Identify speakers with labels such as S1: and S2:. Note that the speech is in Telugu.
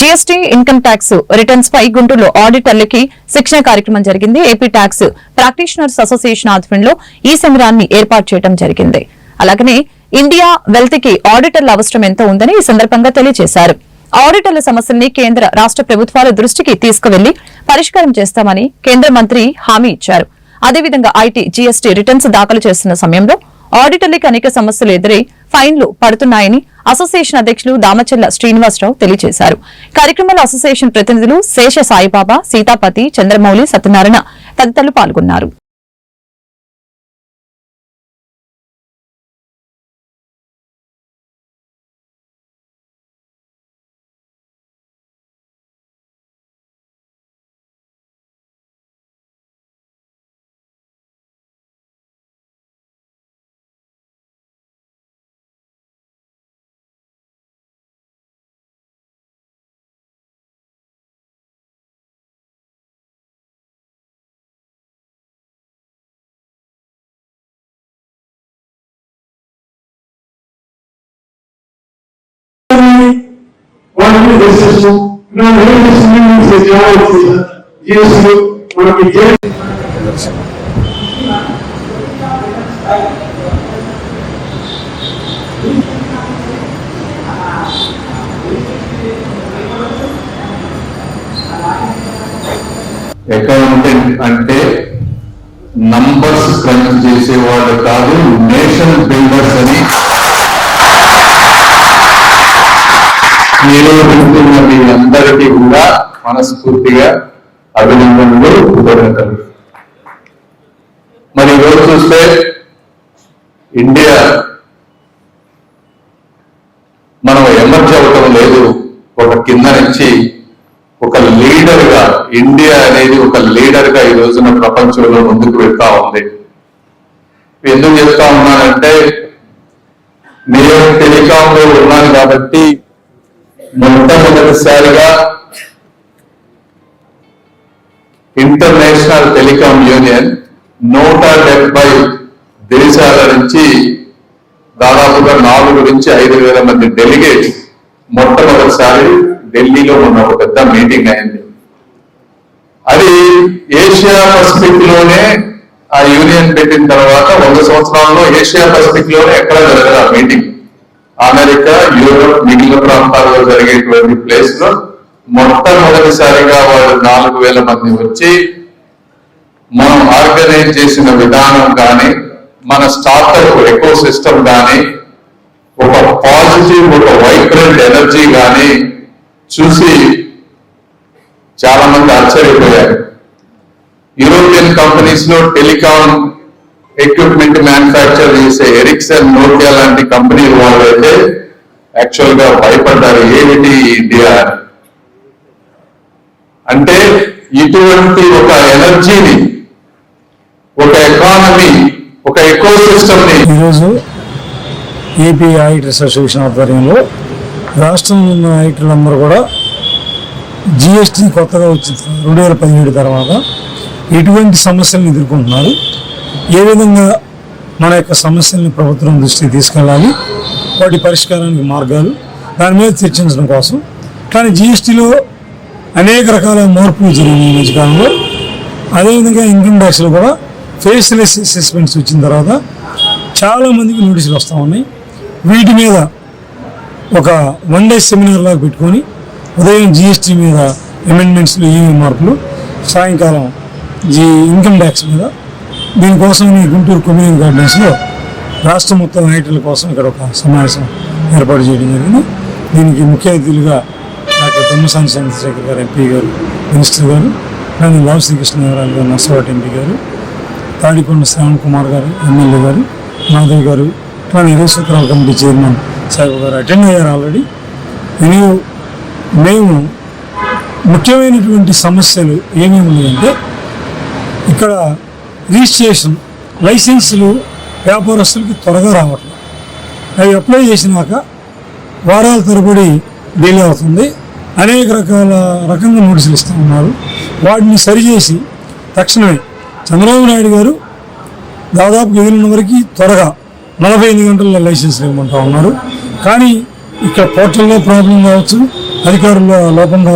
S1: జీఎస్టీ ఇన్కమ్ ట్యాక్స్ రిటర్న్స్ పై గుంటూరులో ఆడిటర్లకి శిక్షణ కార్యక్రమం జరిగింది. ఏపీ ట్యాక్స్ ప్రాక్టీషనర్స్ అసోసియేషన్ ఆధ్వర్యంలో ఈ శిబిరాన్ని ఏర్పాటు చేయడం జరిగింది. అలాగనే ఇండియా వెల్త్కి ఆడిటర్ల అవసరం ఎంతో ఉందని ఈ సందర్భంగా తెలియజేశారు. ఆడిటర్ల సమస్యల్ని కేంద్ర రాష్ట ప్రభుత్వాల దృష్టికి తీసుకువెళ్ళి పరిష్కారం చేస్తామని కేంద్ర మంత్రి హామీ ఇచ్చారు. అదేవిధంగా ఐటీ జీఎస్టీ రిటర్న్స్ దాఖలు చేస్తున్న సమయంలో ఆడిటర్లకి అనేక సమస్యలు ఎదురై ఫైన్లు పడుతున్నాయని అసోసియేషన్ అధ్యక్షులు దామచల్ల శ్రీనివాసరావు తెలియజేశారు. కార్యక్రమంలో అసోసియేషన్ ప్రతినిధులు శేష సాయిబాబా సీతాపతి చంద్రమౌళి సత్యనారాయణ తదితరులు పాల్గొన్నారు.
S2: వాటిని నా ఏం చేస్తుంది చేస్తూ మనకి
S3: అకౌంటెంట్ అంటే నంబర్స్ క్రంచ్ చేసేవాళ్ళు కాదు నేషన్ బిల్డర్స్ అని మీరు వింటున్న మీ అందరికీ కూడా మనస్ఫూర్తిగా అభినందనలు కృతజ్ఞతలు. మరి ఈరోజు చూస్తే ఇండియా మనం ఎమర్జ్ అవ్వటం లేదు. ఒక కింద నుంచి ఒక లీడర్గా ఇండియా అనేది ఒక లీడర్గా ఈ రోజున ప్రపంచంలో ముందుకు వెళ్తా ఉంది. ఎందుకు చెప్తా ఉన్నానంటే నేను టెలికాం లో ఉన్నాను కాబట్టి మొట్టమొదటిసారిగా ఇంటర్నేషనల్ టెలికాం యూనియన్ నూట డెబ్బై దేశాల నుంచి దాదాపుగా నాలుగు నుంచి ఐదు వేల మంది డెలిగేట్స్ మొట్టమొదటిసారి ఢిల్లీలో ఉన్న ఒక పెద్ద మీటింగ్ అయింది. అది ఏషియా పసిఫిక్లోనే ఆ యూనియన్ పెట్టిన తర్వాత వంద సంవత్సరాల్లో ఏషియా పసిఫిక్లోనే ఎక్కడ జరగదు ఆ మీటింగ్. అమెరికా యూరోప్ మిగిలిన ప్రాంతాల్లో జరిగేటువంటి ప్లేస్లో మొట్టమొదటిసారిగా వాళ్ళు నాలుగు వేల మంది వచ్చి మనం ఆర్గనైజ్ చేసిన విధానం కానీ మన స్టార్టప్ ఎకో సిస్టమ్ కానీ ఒక పాజిటివ్ ఒక వైబ్రెంట్ ఎనర్జీ కానీ చూసి చాలా మంది ఆశ్చర్యపోయారు. యూరోపియన్ కంపెనీస్లో టెలికాం ఎక్విప్మెంట్ మ్యానుఫ్యాక్చర్ చేసే ఎరిక్సన్ నోకియా లాంటి కంపెనీలు వాళ్ళు అయితే యాక్చువల్గా భయపడ్డారు. ఏమిటి ఇండియా అంటే ఇటువంటి ఒక ఎనర్జీని ఒక ఎకానమీ ఒక ఎకో సిస్టమ్ని
S4: ఈరోజు ఏపీ ఆడిటర్స్ అసోసియేషన్ ఆధ్వర్యంలో రాష్ట్రంలో ఉన్న ఆడిటర్లందరూ కూడా జిఎస్టీ కొత్తగా వచ్చింది రెండు వేల పదిహేడు తర్వాత ఎటువంటి సమస్యలను ఎదుర్కొంటున్నారు? ఏ విధంగా మన యొక్క సమస్యల్ని ప్రభుత్వం దృష్టికి తీసుకెళ్ళాలి? వాటి పరిష్కారానికి మార్గాలు? దాని మీద చర్చించడం కోసం. కానీ జిఎస్టీలో అనేక రకాల మార్పులు జరిగినాయి ఈ మధ్యకాలంలో. అదేవిధంగా ఇన్కమ్ ట్యాక్స్లో కూడా ఫేస్లెస్ అసెస్మెంట్స్ వచ్చిన తర్వాత చాలామందికి నోటీసులు వస్తూ ఉన్నాయి. వీటి మీద ఒక వన్ డే సెమినార్ లాగా పెట్టుకొని ఉదయం జిఎస్టీ మీద అమెండ్మెంట్స్లో ఏమేమి మార్పులు? సాయంకాలం జీ ఇన్కమ్ ట్యాక్స్ మీద దీనికోసం ఈ గుంటూరు కమ్యూనిటీ గార్డెన్స్లో రాష్ట్ర మొత్తం ఐటీల కోసం ఇక్కడ ఒక సమావేశం ఏర్పాటు చేయడం జరిగింది. దీనికి ముఖ్య అతిథులుగా డాక్టర్ తమ్మసాని చంద్రశేఖర్ గారు ఎంపీ గారు మినిస్టర్ గారు అలాగే లావు శ్రీకృష్ణదేవరాయలు గారు నర్సవాటి ఎంపీ గారు తాడికొండ శ్రావణ్ కుమార్ గారు ఎమ్మెల్యే గారు మాధవ్ గారు అలానే ఇరవై కమిటీ చైర్మన్ సాహెబ్ గారు అటెండ్ అయ్యారు ఆల్రెడీ. నేను మేము ముఖ్యమైనటువంటి సమస్యలు ఏమేమి ఉన్నాయంటే ఇక్కడ రిజిస్ట్రేషన్ లైసెన్సులు వ్యాపారస్తులకి త్వరగా రావట్లేదు. అవి అప్లై చేసినాక వారాల తరబడి డిలే అవుతుంది. అనేక రకాల రకంగా నోటీసులు ఇస్తూ ఉన్నారు. వాటిని సరిచేసి తక్షణమే చంద్రబాబు నాయుడు గారు దాదాపు ఎదిలిన వరకు త్వరగా నలభై ఐదు గంటల్లో లైసెన్స్ ఇవ్వమంటా ఉన్నారు. కానీ ఇక్కడ పోర్టల్లో ప్రాబ్లం కావచ్చు అధికారుల లోపం